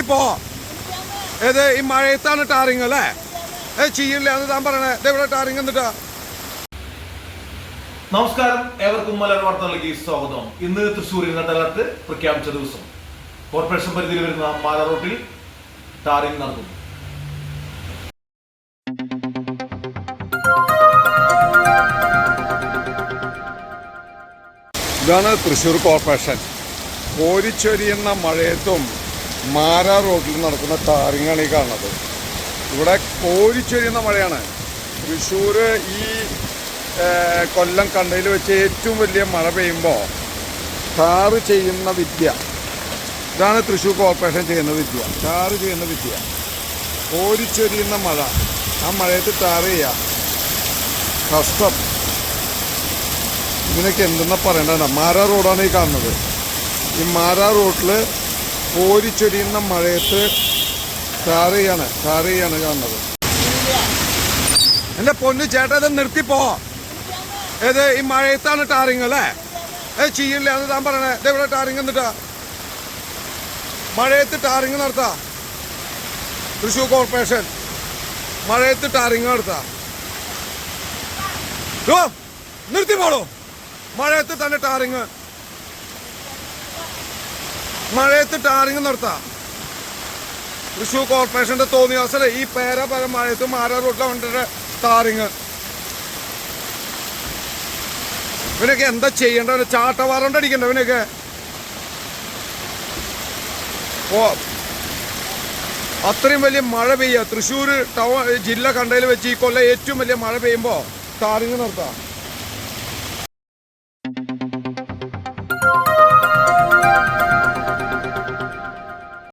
ഇപ്പോ. ഏത് ഈ മഴയത്താണ് ടാറിങ് അല്ലേ? ഏ ചെയ്യില്ല എന്ന് താൻ പറയണേ. ഇവിടെ ടാറിങ് എന്നിട്ടാ. നമസ്കാരം ഏവർക്കും മലയാള വാർത്തകളിലേക്ക് സ്വാഗതം. ഇന്ന് തൃശ്ശൂരിൽ റെഡ് അലർട്ട് പ്രഖ്യാപിച്ച ദിവസം. കോർപ്പറേഷൻ പരിധിയിൽ വരുന്ന പാല റോട്ടിൽ ടാറിങ് നടത്തുന്നു ഇതാണ് തൃശ്ശൂർ കോർപ്പറേഷൻ. കോരിച്ചൊരിയുന്ന മഴയത്തും മാരാ റോഡിൽ നടക്കുന്ന ടാറിങ്ങാണ് ഈ കാണുന്നത്. ഇവിടെ കോരിച്ചൊരിയുന്ന മഴയാണ് തൃശ്ശൂർ ഈ കൊല്ലം കണ്ടയിൽ വെച്ച് ഏറ്റവും വലിയ മഴ പെയ്യുമ്പോൾ ടാറ് ചെയ്യുന്ന വിദ്യ. ഇതാണ് തൃശ്ശൂർ കോർപ്പറേഷൻ ചെയ്യുന്ന വിദ്യ. ടാറ് ചെയ്യുന്ന വിദ്യ. കോരിച്ചൊരിയുന്ന മഴ. ആ മഴയത്ത് ടാറ് ചെയ്യുക കഷ്ടം. ഇതിനൊക്കെ എന്തെന്നാ പറയണ്ട മാരാ റോഡാണ് ഈ കാണുന്നത്. ഈ മാരാ റോഡിൽ കോരിച്ചൊരിയുന്ന മഴയത്ത് കാറിയാണ് കാറിയാണ് കാണുന്നത്. എന്റെ പൊന്നു ചേട്ടാ ഇത് നിർത്തിപ്പോ ഏത് ഈ മഴയത്താണ് ടാറിങ് അല്ലേ? ഏ ചെയ്യില്ല എന്ന് താൻ പറയണേ. ഇവിടെ ടാറിങ് എന്നിട്ടാ? മഴയത്ത് ടാറിങ് നടത്താ. തൃശൂർ കോർപ്പറേഷൻ. മഴയത്ത് ടാറിങ് നടത്താ. ഓ നിർത്തി പോളോ മഴയത്ത് തന്നെ ടാറിങ്. മഴയത്ത് ടാറിങ് നടത്താം. തൃശ്ശൂർ കോർപ്പറേഷന്റെ തോന്നിയാസല്ലേ ഈ പേര പേര മഴയത്ത് മാരാ റോഡിലെ വണ്ടിയുടെ ടാറിങ്. ഇവനൊക്കെ എന്താ ചെയ്യേണ്ടത്? ചാട്ടവാറണ്ട് അടിക്കണ്ട ഇവനൊക്കെ. ഓ അത്രയും വലിയ മഴ പെയ്യ. തൃശ്ശൂർ ടൗൺ ജില്ല കണ്ടതിൽ വെച്ച് ഈ കൊല്ലം ഏറ്റവും വലിയ മഴ പെയ്യുമ്പോൾ ടാറിങ് നടത്താം.